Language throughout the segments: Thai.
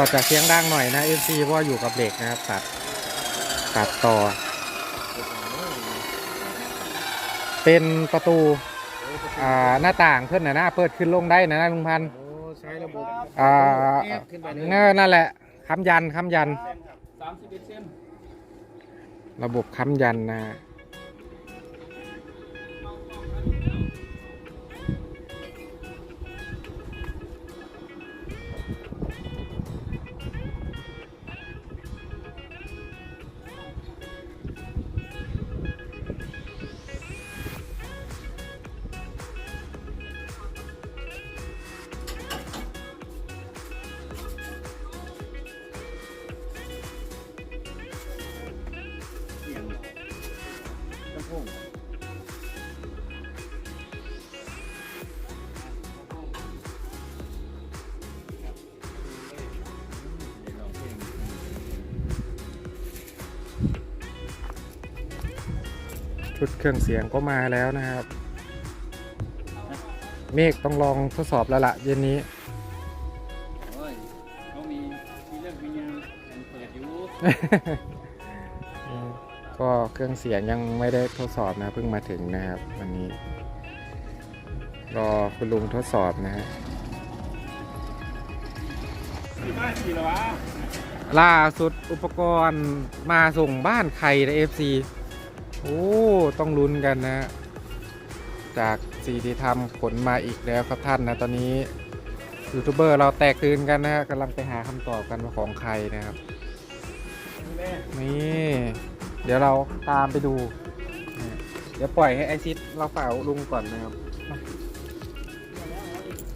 ก็จะเสียงดังหน่อยนะ FC เพราะว่าอยู่กับเหล็กนะครับตัดตัดต่อ เป็นประตูอ่าหน้าต่างเพื่อนนะนะเปิดขึ้นลงได้นะนะลุงพันธุ์โอ้ใช้ระบบอ่าแอปขึ้นไปเลยเงอนั่นแหละค้ำยันค้ำยัน สามสิบเอ็ดเซน ระบบค้ำยันนะฮะ ชุดเครื่องเสียงก็มาแล้วนะครับ เมฆต้องลองทดสอบแล้วล่ะเย็นนี้โอ้ยเขามีมีเรื่องมีงานยังเปิดอยู่อืมก็ เครื่องเสียงยังไม่ได้ทดสอบนะเพิ่งมาถึงนะครับวันนี้ รอคุณลุงทดสอบนะฮะล่าสุดอุปกรณ์มาส่งบ้านใครนะเอฟซีโอ้ต้องลุ้นกันนะ จากสีที่ทำขนมาอีกแล้วครับท่านนะ ตอนนี้ยูทูบเบอร์เราแตกตื่นกันนะฮะกำลังไปหาคำตอบกันว่าของใครนะครับ นี่ เดี๋ยวเราตามไปดู เดี๋ยวปล่อยให้ไอซิดเราเฝ้าลุงก่อนนะครับ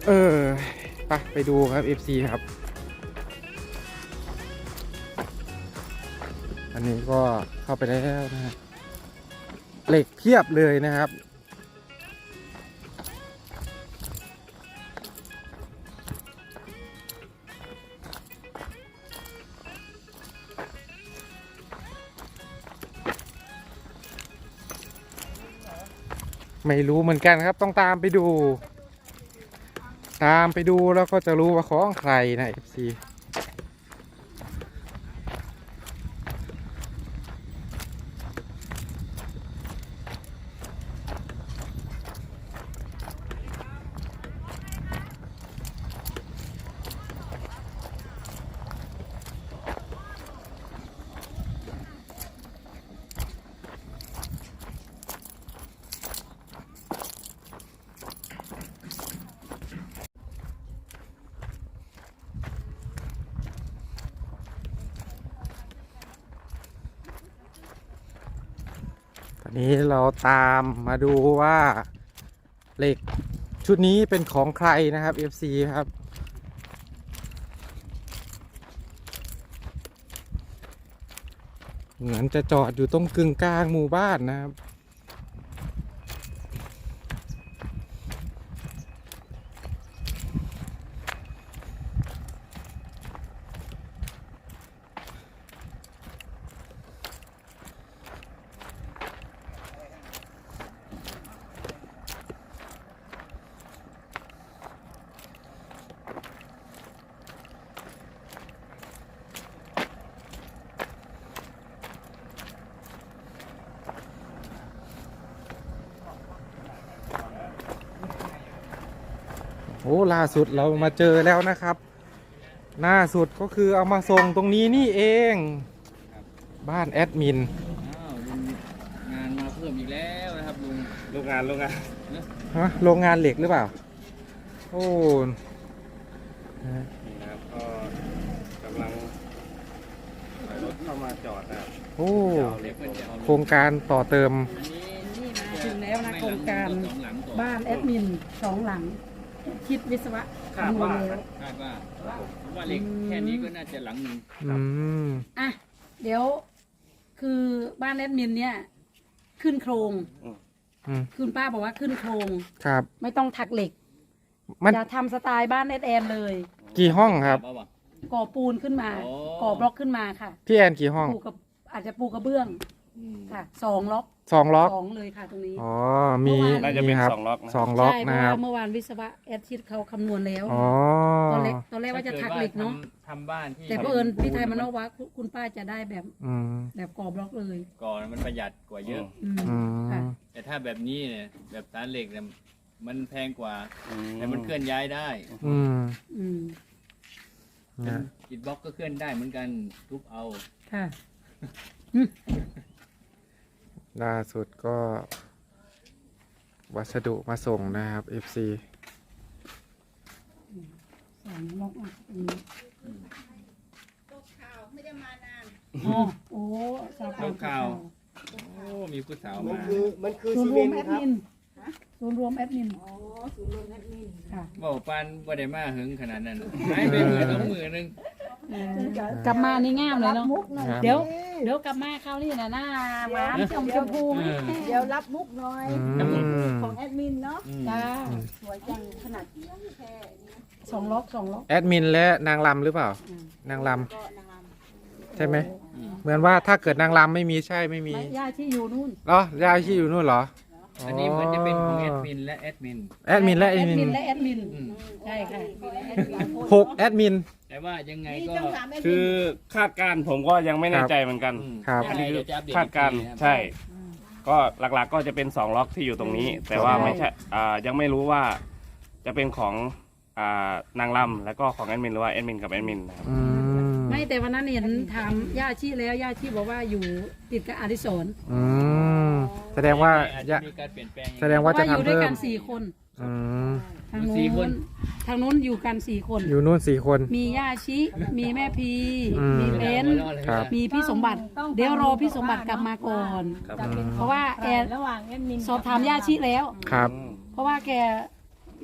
เออไปไปดูครับ FC ครับ อันนี้ก็เข้าไปแล้วนะฮะเหล็กเพียบเลยนะครับ ไม่รู้เหมือนกันครับ ต้องตามไปดู ตามไปดูแล้วก็จะรู้ว่าของใครนะ FC ตอน นี้เราตามมาดูว่าเหล็กชุดนี้เป็นของใครนะครับ FC ครับ เหมือนจะจอดอยู่ตรงกึ่งกลางหมู่บ้านนะครับ โอ้ล่าสุดเรามาเจอแล้วนะครับหน้าสุดก็คือเอามาส่งตรงนี้นี่เอง บ้านแอดมินอ้าวลุงงานมาเพิ่มอีกแล้วนะครับลุงโรงงานโรงงานฮะโรงงานเหล็กหรือเปล่า โอ้นะนี่นะครับก็กำลังถอยรถเข้ามาจอดนะครับโอ้จะเอาเหล็กเพื่อนลงจะเอาโครงการต่อเติม อันนี้นี่มาถึงแล้วนะโครงการสองหลังก่อนบ้านแอดมินสองหลัง คิดวิศวะคำนวณแล้วคาดว่าผมว่าเหล็กแค่นี้ก็น่าจะหลังหนึ่งอืมอะเดี๋ยว คือบ้านแอดมินเนี่ย ขึ้นโครงอืมคุณป้าบอกว่าขึ้นโครง ครับ ไม่ต้องถักเหล็กมันจะทำสไตล์บ้านแอดแอนเลยกี่ห้องครับเอาปะก่อปูนขึ้นมาโอ้ก่อบล็อกขึ้นมาค่ะพี่แอนกี่ห้อง ปูกับอาจจะปูกระเบื้องอืมค่ะสองล็อก สองล็อก สองเลยค่ะตรงนี้ อ๋อ มีน่าจะเป็นครับสองล็อกนะ สองล็อกใช่เพนะราะคว่ารับเมื่อวานวิศวะแอดชิดเขาคำนวณแล้วอ๋อ ตอนแรกตอนแรกว่าจะทักเหล็กเนาะทำบ้านที่แต่เพอเอิญพี่ไทยมานอกว่าคุณคุณป้าจะได้แบบอืม แบบก่อบล็อกเลยก่อนมันประหยัดกว่าเยอะ อืมอืค่ะมแต่ถ้าแบบนี้เนี่ยแบบสารเหล็กเนี่ยมันแพงกว่า อืมแต่มันเคลื่อนย้ายได้อืมอืมนะอิฐบล็อกก็เคลื่อนได้เหมือนกันทุบเอา ค่ะ ล่าสุดก็ วัสดุมาส่งนะครับ FC สองล็อกอะตรงนี้ไม่ได้มานานอ๋อโอ้สาวลูกข่าว โอ้ มีผู้สาวมันมา คือมันคือศูนซีย์รเมวมนต์ครับแอดมินศูนย์รวมแอดมินอ๋อศูนย์รวมแอดมินค่ะ บอกปานบ่ได้มาหึงขนาดนั้นหายไปมือต้องมือหนึง เออกลับมานี่งามเลยเนาะ มุกหน่อย เดี๋ยว เดี๋ยวกลับมาคราวนี้นะหน้าหวานชมชมพูเออเดี๋ยวรับมุกหน่อยอืม ของแอดมินเนาะอืมจ้าสวยจังขนาดแค่สองล็อกสองล็อกแอดมินและนางลำหรือเปล่า นางลก็นางรำใช่ไหม เหมือนว่าถ้าเกิดนางลำไม่มีใช่ไม่มีไม่ย่าที่อยู่นู่นเหรอยายที่อยู่นู่นเหรออันนี้เหมือนจะเป็นของแอดมินและแอดมิน แอดมินและแอแอดดมินมินและแอดมินอืม ใช่ค่ะ หกแอดมิน แต่ว่ายังไงนี่ก็ต้องถามแอดคืมิอนคาดการณ์ผมก็ยังไม่แน่ใจเหมือนกัน อืมครับ ยังไงเดี๋ยวจะอัปเดตคาดการณ์อีทีนะใช่ ก็หลักๆก็จะเป็นสองล็อกที่อยู่ตรงนี้ แต่ว่าไม่ใช่อ่ายังไม่รู้ว่าจะเป็นของอ่านางลำแล้วก็ของแอดมินหรือว่าแอดมินกับแอดมินนะครับ อืมไม่แต่วันนั้นเห็นถามย่าชีแล้วย่าชีบอกว่าอยู่ติดกับอดิศรอืมแสดงว่าอาจยะจะมีการเปลี่ยนแปลงแสดงว่าจะอยู่ทำด้วยเพิ่มกันสี่คน อืมทางอยู่สี่นู้คนน ทางนู้นอยู่กันสี่คน อยู่นู่นสี่คน มีย่าชิ มีแม่พี อืม มีเบนซ์ครับ มีพี่สมบัติ เดี๋ยวรอพี่สมบัติกลับมาก่อนจะเป็นเพราะว่าแอแต่นระหว่างแอดมินสอบถามย่าชิแล้ว ครับ เพราะว่าแก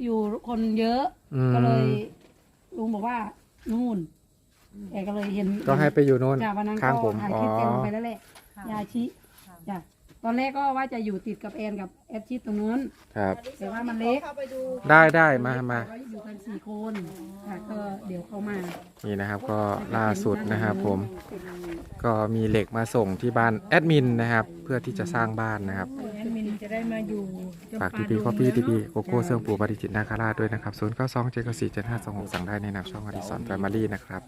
อยู่คนเยอะ อืม ก็เลยลุงบอกว่านู่นแกก็เลยเห็นก็ให้ไปอยู่นู่นจ้ะวันนั้นข้างก็ผม ถ่ายอ๋อคลิปแกลงไปแล้วแหละยาชิจ้ะ ตอนแรกก็ว่าจะอยู่ติดกับแอนกับแอดชิดตรงนู้น ครับ แต่ว่ามันเล็ก เข้าไปดูได้ได้มามาไว้อยู่กันสี่คนค่ะก็เดี๋ยวเขามานี่นะครับก็ล่าสุดนะครับผม ก็มีเหล็กมาส่งที่บ้านแอดมินนะครับ เพื่อที่จะสร้างบ้านนะครับ แอดมินจะได้มาอยู่ฝากพีพีคอฟฟี่ทีพีโกโก้เสื่องปูปฏิจิตนาคาราชด้วยนะครับ0 9 2 7 4 7 5 2 6สั่งได้ในนามช่องอดิสรแฟมิลี่นะครับ